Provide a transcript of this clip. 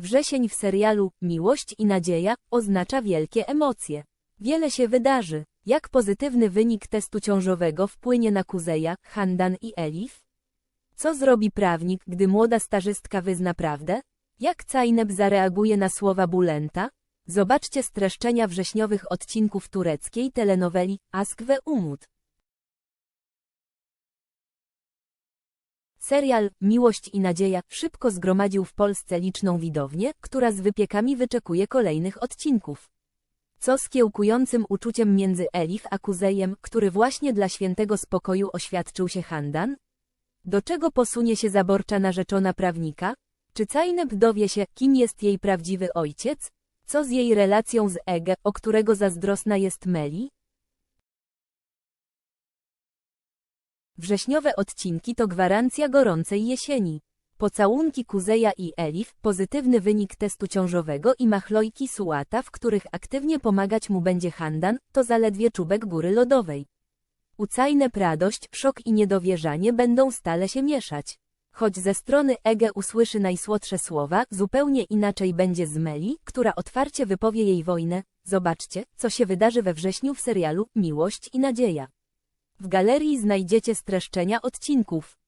Wrzesień w serialu Miłość i Nadzieja oznacza wielkie emocje. Wiele się wydarzy. Jak pozytywny wynik testu ciążowego wpłynie na Kuzeja, Handan i Elif? Co zrobi prawnik, gdy młoda stażystka wyzna prawdę? Jak Cajneb zareaguje na słowa Bulenta? Zobaczcie streszczenia wrześniowych odcinków tureckiej telenoweli Ask ve Umut. Serial Miłość i Nadzieja szybko zgromadził w Polsce liczną widownię, która z wypiekami wyczekuje kolejnych odcinków. Co z kiełkującym uczuciem między Elif a Kuzejem, który właśnie dla świętego spokoju oświadczył się Handan? Do czego posunie się zaborcza narzeczona prawnika? Czy Cajneb dowie się, kim jest jej prawdziwy ojciec? Co z jej relacją z Ege, o którego zazdrosna jest Meli? Wrześniowe odcinki to gwarancja gorącej jesieni. Pocałunki Kuzeja i Elif, pozytywny wynik testu ciążowego i machlojki Sułata, w których aktywnie pomagać mu będzie Handan, to zaledwie czubek góry lodowej. Ucajne radość, szok i niedowierzanie będą stale się mieszać. Choć ze strony Ege usłyszy najsłodsze słowa, zupełnie inaczej będzie z Meli, która otwarcie wypowie jej wojnę. Zobaczcie, co się wydarzy we wrześniu w serialu Miłość i Nadzieja. W galerii znajdziecie streszczenia odcinków.